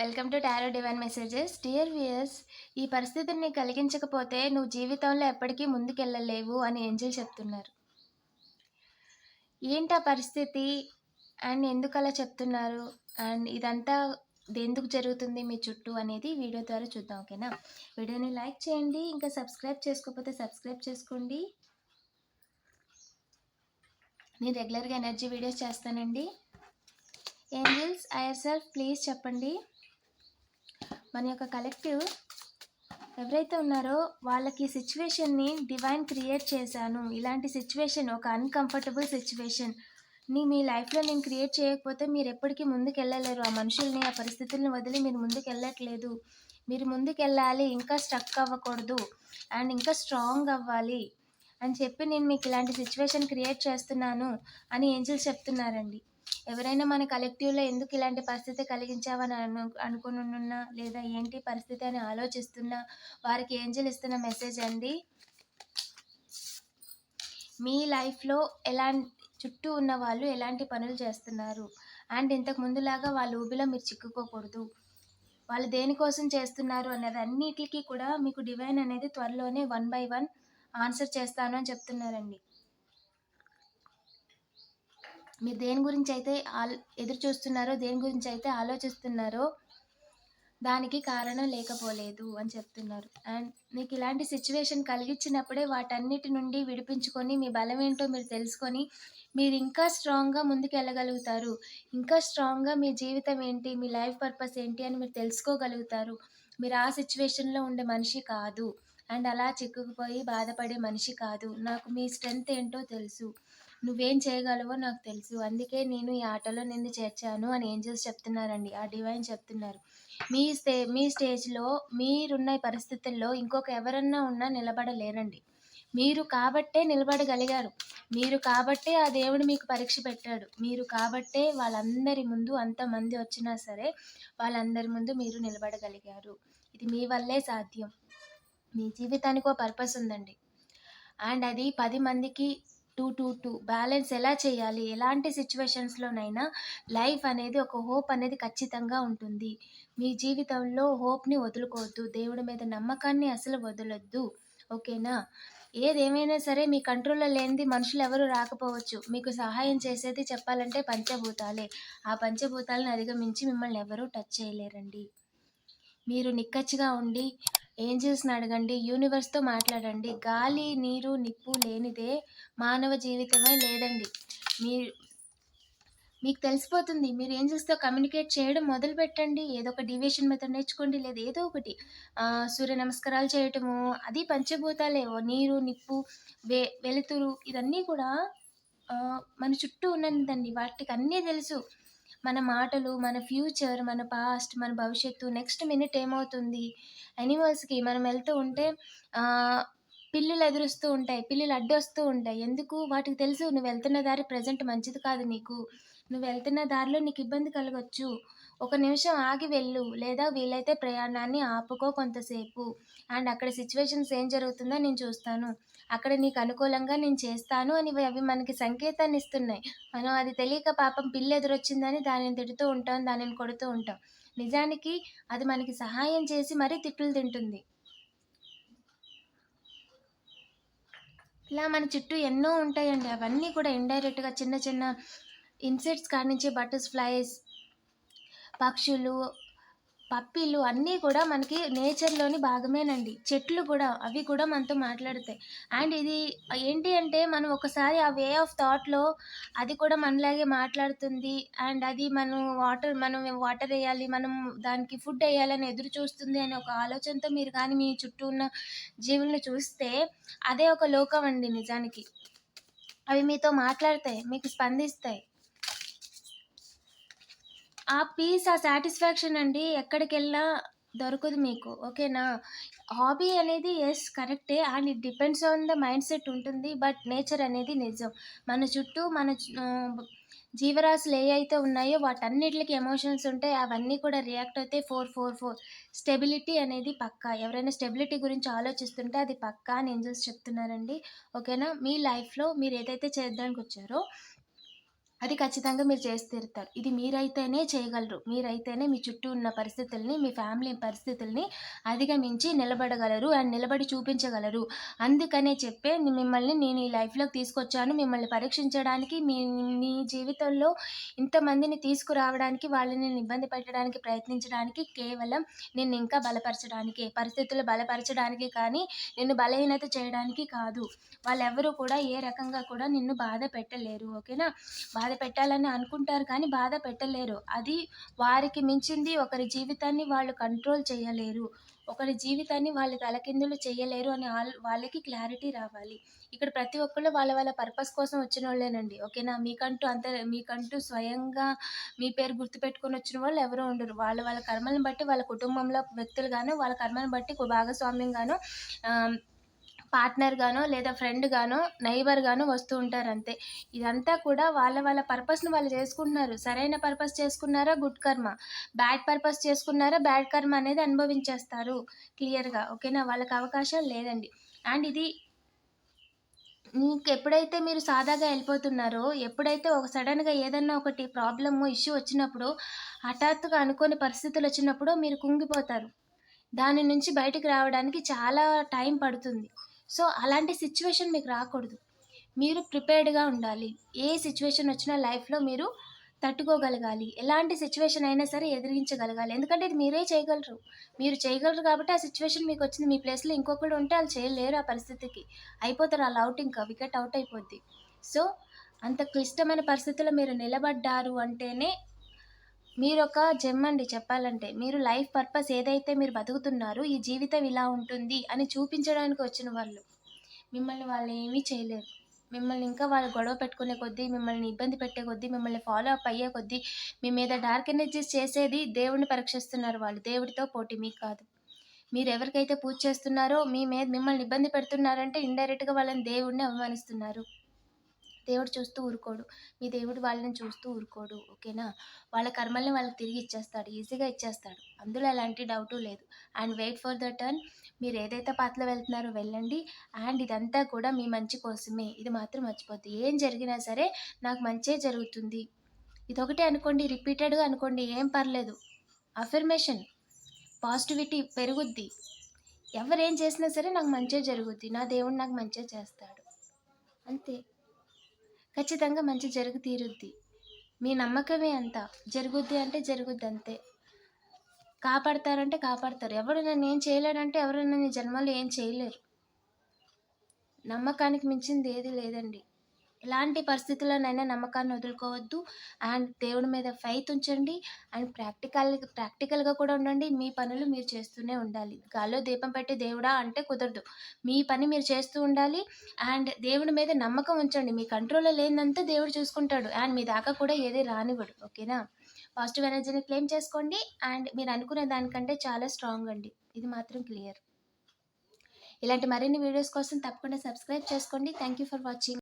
Welcome to tarot divine messages. Dear viewers ఈ పరిస్థితిని కలిగించకపోతే నువ్వు జీవితంలో ఎప్పటికీ ముందుకెళ్ళలేవు అని ఏంజిల్ చెప్తున్నారు. ఏంటి ఆ పరిస్థితి? అండ్ ఎందుకు అలా చెప్తున్నారు? అండ్ ఇదంతా ఎందుకు జరుగుతుంది మీ చుట్టూ అనేది వీడియో ద్వారా చూద్దాం ఓకేనా? వీడియోని లైక్ చేయండి ఇంకా సబ్స్క్రైబ్ చేసుకోకపోతే సబ్స్క్రైబ్ చేసుకోండి. నేను రెగ్యులర్గా ఎనర్జీ వీడియోస్ చేస్తానండి. ఏంజిల్స్ ఐఆర్ సెల్ఫ్ ప్లీజ్ చెప్పండి. మన యొక్క కలెక్టివ్ ఎవరైతే ఉన్నారో వాళ్ళకి సిచ్యువేషన్ని డివైన్ క్రియేట్ చేశాను. ఇలాంటి సిచ్యువేషన్ ఒక అన్కంఫర్టబుల్ సిచ్యువేషన్ని మీ లైఫ్లో నేను క్రియేట్ చేయకపోతే మీరు ఎప్పటికీ ముందుకు వెళ్ళలేరు ఆ మనుషుల్ని ఆ పరిస్థితుల్ని వదిలి మీరు ముందుకు వెళ్ళట్లేదు మీరు ముందుకు వెళ్ళాలి ఇంకా స్ట్రక్ అవ్వకూడదు అండ్ ఇంకా స్ట్రాంగ్ అవ్వాలి అని చెప్పి నేను మీకు ఇలాంటి సిచ్యువేషన్ క్రియేట్ చేస్తున్నాను అని ఏంజల్స్ చెప్తున్నారండి. ఎవరైనా మన కలెక్టివ్లో ఎందుకు ఇలాంటి పరిస్థితి కలిగించావని అను అనుకునున్నా లేదా ఏంటి పరిస్థితి అని ఆలోచిస్తున్నా వారికి ఏంజల్ ఇస్తున్న మెసేజ్ అండి మీ లైఫ్లో ఎలాంటి చుట్టూ ఉన్న వాళ్ళు ఎలాంటి పనులు చేస్తున్నారు? అండ్ ఇంతకు ముందులాగా వాళ్ళ ఊబిలో మీరు చిక్కుకోకూడదు. వాళ్ళు దేనికోసం చేస్తున్నారు అన్నది అన్నిటికీ కూడా మీకు డివైన్ అనేది త్వరలోనే వన్ బై వన్ ఆన్సర్ చేస్తాను అని చెప్తున్నారండి. మీరు దేని గురించి అయితే ఎదురు చూస్తున్నారో దేని గురించి అయితే ఆలోచిస్తున్నారో దానికి కారణం లేకపోలేదు అని చెప్తున్నారు. అండ్ మీకు ఇలాంటి సిచ్యువేషన్ కలిగించినప్పుడే వాటన్నిటి నుండి విడిపించుకొని మీ బలం ఏంటో మీరు తెలుసుకొని మీరు ఇంకా స్ట్రాంగ్గా ముందుకు వెళ్ళగలుగుతారు ఇంకా స్ట్రాంగ్గా మీ జీవితం ఏంటి మీ లైఫ్ పర్పస్ ఏంటి అని మీరు తెలుసుకోగలుగుతారు. మీరు ఆ సిచ్యువేషన్లో ఉండే మనిషి కాదు. అండ్ అలా చిక్కుకుపోయి బాధపడే మనిషి కాదు. నాకు మీ స్ట్రెంగ్త్ ఏంటో తెలుసు. నువ్వేం చేయగలవో నాకు తెలుసు. అందుకే నేను ఈ ఆటలో నిన్ను చేర్చాను అని ఏంజల్స్ చెప్తున్నారండి. ఆ డివైన్ చెప్తున్నారు. మీ స్టే మీ స్టేజ్లో మీరున్న పరిస్థితుల్లో ఇంకొక ఎవరన్నా ఉన్నా నిలబడలేరండి. మీరు కాబట్టే నిలబడగలిగారు. మీరు కాబట్టే ఆ దేవుడు మీకు పరీక్ష పెట్టాడు. మీరు కాబట్టే వాళ్ళందరి ముందు అంతమంది వచ్చినా సరే వాళ్ళందరి ముందు మీరు నిలబడగలిగారు. ఇది మీ వల్లే సాధ్యం. మీ జీవితానికి ఒక పర్పస్ ఉందండి. అండ్ అది పది మందికి టూ టూ టూ. బ్యాలెన్స్ ఎలా చేయాలి? ఎలాంటి సిచ్యువేషన్స్లోనైనా లైఫ్ అనేది ఒక హోప్ అనేది ఖచ్చితంగా ఉంటుంది. మీ జీవితంలో హోప్ని వదులుకోవద్దు. దేవుడి మీద నమ్మకాన్ని అసలు వదలొద్దు. ఓకేనా? ఏదేమైనా సరే మీ కంట్రోల్లో లేనిది మనుషులు ఎవరు రాకపోవచ్చు. మీకు సహాయం చేసేది చెప్పాలంటే పంచభూతాలే. ఆ పంచభూతాలను అధిగమించి మిమ్మల్ని ఎవరూ టచ్ చేయలేరండి. మీరు నిక్కచ్చిగా ఉండి ఏంజిల్స్ని అడగండి. యూనివర్స్తో మాట్లాడండి. గాలి నీరు నిప్పు లేనిదే మానవ జీవితమే లేదండి. మీరు మీకు తెలిసిపోతుంది. మీరు ఏం చేస్తే కమ్యూనికేట్ చేయడం మొదలు పెట్టండి. ఏదో ఒక డివియేషన్ మెథడ్ నేర్చుకోండి. లేదా ఏదో ఒకటి. సూర్య నమస్కారాలు చేయటము అది పంచభూతాలే. నీరు నిప్పు వే వెలుతురు ఇవన్నీ కూడా మన చుట్టూ ఉన్నదండి. వాటికి అన్నీ తెలుసు. మన మాటలు మన ఫ్యూచర్ మన పాస్ట్ మన భవిష్యత్తు నెక్స్ట్ మినిట్ ఏమవుతుంది? అనిమల్స్కి మనం వెళ్తూ ఉంటే పిల్లులు ఎదురుస్తూ ఉంటాయి పిల్లులు అడ్డొస్తూ ఉంటాయి. ఎందుకు? వాటికి తెలుసు నువ్వు వెళ్తున్న దారి ప్రజెంట్ మంచిది కాదు నీకు. నువ్వు వెళ్తున్న దారిలో నీకు ఇబ్బంది కలగచ్చు. ఒక నిమిషం ఆగి వెళ్ళు లేదా వీలైతే ప్రయాణాన్ని ఆపుకో కొంతసేపు. అండ్ అక్కడ సిచ్యువేషన్స్ ఏం జరుగుతుందో నేను చూస్తాను. అక్కడ నీకు అనుకూలంగా నేను చేస్తాను అని అవి మనకి సంకేతాన్ని ఇస్తున్నాయి. మనం అది తెలియక పాపం పిల్లి ఎదురొచ్చిందని దానిని తిడుతూ ఉంటాం దానిని కొడుతూ ఉంటాం. నిజానికి అది మనకి సహాయం చేసి మరీ తిట్టులు తింటుంది. ఇలా మన చుట్టూ ఎన్నో ఉంటాయండి. అవన్నీ కూడా ఇండైరెక్ట్గా చిన్న చిన్న ఇన్సెక్ట్స్ కాడి నుంచి బటర్ఫ్లైస్ పక్షులు పప్పీలు అన్నీ కూడా మనకి నేచర్లోని భాగమేనండి. చెట్లు కూడా అవి కూడా మనతో మాట్లాడతాయి. అండ్ ఇది ఏంటి అంటే మనం ఒకసారి ఆ వే ఆఫ్ థాట్లో అది కూడా మనలాగే మాట్లాడుతుంది. అండ్ అది మనం వాటర్ మనం వాటర్ వేయాలి మనం దానికి ఫుడ్ వేయాలని ఎదురు చూస్తుంది అనే ఒక ఆలోచనతో మీరు కానీ మీ చుట్టూ ఉన్న జీవులను చూస్తే అదే ఒక లోకం అండి నిజానికి. అవి మీతో మాట్లాడతాయి మీకు స్పందిస్తాయి. ఆ పీస్ ఆ సాటిస్ఫాక్షన్ అండి ఎక్కడికెళ్ళినా దొరకదు మీకు ఓకేనా? హాబీ అనేది ఎస్ కరెక్టే and it depends on the mind set ఉంటుంది బట్ నేచర్ అనేది నిజం. మన చుట్టూ మన జీవరాశులు ఏ అయితే ఉన్నాయో వాటన్నిటికి ఎమోషన్స్ ఉంటాయి అవన్నీ కూడా రియాక్ట్ అవుతాయి ఫోర్ ఫోర్ ఫోర్. స్టెబిలిటీ అనేది పక్కా. ఎవరైనా స్టెబిలిటీ గురించి ఆలోచిస్తుంటే అది పక్కా అని చూసి చెప్తున్నారండి ఓకేనా? మీ లైఫ్లో మీరు ఏదైతే చేద్దానికి వచ్చారో అది ఖచ్చితంగా మీరు చేసి తీరుతారు. ఇది మీరైతేనే చేయగలరు. మీరైతేనే మీ చుట్టూ ఉన్న పరిస్థితుల్ని మీ ఫ్యామిలీ పరిస్థితుల్ని అధిగమించి నిలబడగలరు అండ్ నిలబడి చూపించగలరు. అందుకనే చెప్పే మిమ్మల్ని నేను ఈ లైఫ్లోకి తీసుకొచ్చాను. మిమ్మల్ని పరీక్షించడానికి మీ మీ జీవితంలో ఇంతమందిని తీసుకురావడానికి వాళ్ళని నేను ఇబ్బంది పెట్టడానికి ప్రయత్నించడానికి కేవలం నేను ఇంకా బలపరచడానికి పరిస్థితులు బలపరచడానికి కానీ నిన్ను బలహీనత చేయడానికి కాదు. వాళ్ళెవరూ కూడా ఏ రకంగా కూడా నిన్ను బాధ పెట్టలేరు. ఓకేనా? బాధ బాధ పెట్టాలని అనుకుంటారు కానీ బాధ పెట్టలేరు. అది వారికి మించింది ఒకరి జీవితాన్ని వాళ్ళు కంట్రోల్ చేయలేరు. ఒకరి జీవితాన్ని వాళ్ళు తలకిందులు చేయలేరు అని వాళ్ళకి క్లారిటీ రావాలి. ఇక్కడ ప్రతి ఒక్కళ్ళు వాళ్ళ వాళ్ళ పర్పస్ కోసం వచ్చిన వాళ్ళేనండి ఓకేనా? మీకంటూ అంత మీకంటూ స్వయంగా మీ పేరు గుర్తుపెట్టుకొని వచ్చిన వాళ్ళు ఎవరో ఉండరు. వాళ్ళ వాళ్ళ కర్మలను బట్టి వాళ్ళ కుటుంబంలో వ్యక్తులుగాను వాళ్ళ కర్మను బట్టి భాగస్వామ్యంగాను పార్ట్నర్ గానో లేదా ఫ్రెండ్ గానో నైబర్ గానో వస్తూ ఉంటారు అంతే. ఇదంతా కూడా వాళ్ళ వాళ్ళ పర్పస్ని వాళ్ళు చేసుకుంటున్నారు. సరైన పర్పస్ చేసుకున్నారా? గుడ్ కర్మ. బ్యాడ్ పర్పస్ చేసుకున్నారా? బ్యాడ్ కర్మ అనేది అనుభవించేస్తారు. క్లియర్గా. ఓకేనా? వాళ్ళకి అవకాశం లేదండి. అండ్ ఇది మీకు ఎప్పుడైతే మీరు సాదాగా వెళ్ళిపోతున్నారో ఎప్పుడైతే ఒక సడన్గా ఏదన్నా ఒకటి ప్రాబ్లము ఇష్యూ వచ్చినప్పుడు హఠాత్తుగా అనుకోని పరిస్థితులు వచ్చినప్పుడు మీరు కుంగిపోతారు. దాని నుంచి బయటకు రావడానికి చాలా టైం పడుతుంది. సో అలాంటి సిచ్యువేషన్ మీకు రాకూడదు. మీరు ప్రిపేర్డ్గా ఉండాలి. ఏ సిచ్యువేషన్ వచ్చినా లైఫ్లో మీరు తట్టుకోగలగాలి. ఎలాంటి సిచ్యువేషన్ అయినా సరే ఎదిరించగలగాలి. ఎందుకంటే ఇది మీరే చేయగలరు. మీరు చేయగలరు కాబట్టి ఆ సిచ్యువేషన్ మీకు వచ్చింది. మీ ప్లేస్లో ఇంకొకరు ఉంటే వాళ్ళు చేయలేరు ఆ పరిస్థితికి. అయిపోతారు అలా అవుట్ ఇంకా వికెట్ అవుట్ అయిపోద్ది. సో అంత క్లిష్టమైన పరిస్థితుల్లో మీరు నిలబడ్డారు అంటేనే మీరు ఒక జెమ్ చెప్పాలంటే. మీరు లైఫ్ పర్పస్ ఏదైతే మీరు బతుకుతున్నారో ఈ జీవితం ఇలా ఉంటుంది అని చూపించడానికి వచ్చిన వాళ్ళు. మిమ్మల్ని వాళ్ళు ఏమీ చేయలేరు. మిమ్మల్ని ఇంకా వాళ్ళు గొడవ పెట్టుకునే కొద్దీ మిమ్మల్ని ఇబ్బంది పెట్టే కొద్దీ మిమ్మల్ని ఫాలో అప్ అయ్యే కొద్దీ మీ మీద డార్క్ ఎనర్జీస్ చేసేది దేవుడిని పరీక్షిస్తున్నారు వాళ్ళు. దేవుడితో పోటీ మీకు కాదు. మీరు ఎవరికైతే పూజ చేస్తున్నారో మీ మీద మిమ్మల్ని ఇబ్బంది పెడుతున్నారంటే ఇండైరెక్ట్గా వాళ్ళని దేవుడిని అవమానిస్తున్నారు. దేవుడు చూస్తూ ఊరుకోడు. మీ దేవుడు వాళ్ళని చూస్తూ ఊరుకోడు. ఓకేనా? వాళ్ళ కర్మల్ని వాళ్ళకి తిరిగి ఇచ్చేస్తాడు. ఈజీగా ఇచ్చేస్తాడు. అందులో ఎలాంటి డౌటు లేదు. And wait for the turn. మీరు ఏదైతే పాతలో వెళ్తున్నారో వెళ్ళండి. అండ్ ఇదంతా కూడా మీ మంచి కోసమే. ఇది మాత్రం మర్చిపోద్ది. ఏం జరిగినా సరే నాకు మంచే జరుగుతుంది. ఇదొకటే అనుకోండి. రిపీటెడ్గా అనుకోండి. ఏం పర్లేదు. అఫర్మేషన్. పాజిటివిటీ పెరుగుద్ది. ఎవరేం చేసినా సరే నాకు మంచిగా జరుగుద్ది. నా దేవుడు నాకు మంచిగా చేస్తాడు. అంతే. ఖచ్చితంగా మంచి జరుగు తీరుద్ది మీ నమ్మకమే అంత. జరుగుద్ది అంటే జరుగుద్ది అంతే కాపాడతారంటే కాపాడతారు. ఎవరు నన్ను ఏం చేయలేడంటే ఎవరు నన్ను జన్మలో ఏం చేయలేరు. నమ్మకానికి మించింది ఏది లేదండి. ఎలాంటి పరిస్థితుల్లోనైనా నమ్మకాన్ని వదులుకోవద్దు. అండ్ దేవుడి మీద ఫైత్ ఉంచండి. అండ్ ప్రాక్టికల్ ప్రాక్టికల్గా కూడా ఉండండి. మీ పనులు మీరు చేస్తూనే ఉండాలి. గాల్లో దీపం పెట్టి దేవుడా అంటే కుదరదు. మీ పని మీరు చేస్తూ ఉండాలి. అండ్ దేవుడి మీద నమ్మకం ఉంచండి. మీ కంట్రోల్లో లేనంతా దేవుడు చూసుకుంటాడు. అండ్ మీ దాకా కూడా ఏది రానివ్వడు. ఓకేనా? పాజిటివ్ ఎనర్జీని క్లెయిమ్ చేసుకోండి. అండ్ మీరు అనుకునే దానికంటే చాలా స్ట్రాంగ్ అండి. ఇది మాత్రం క్లియర్ ఇలాంటి మరిన్ని వీడియోస్ కోసం తప్పకుండా సబ్స్క్రైబ్ చేసుకోండి. Thank you for watching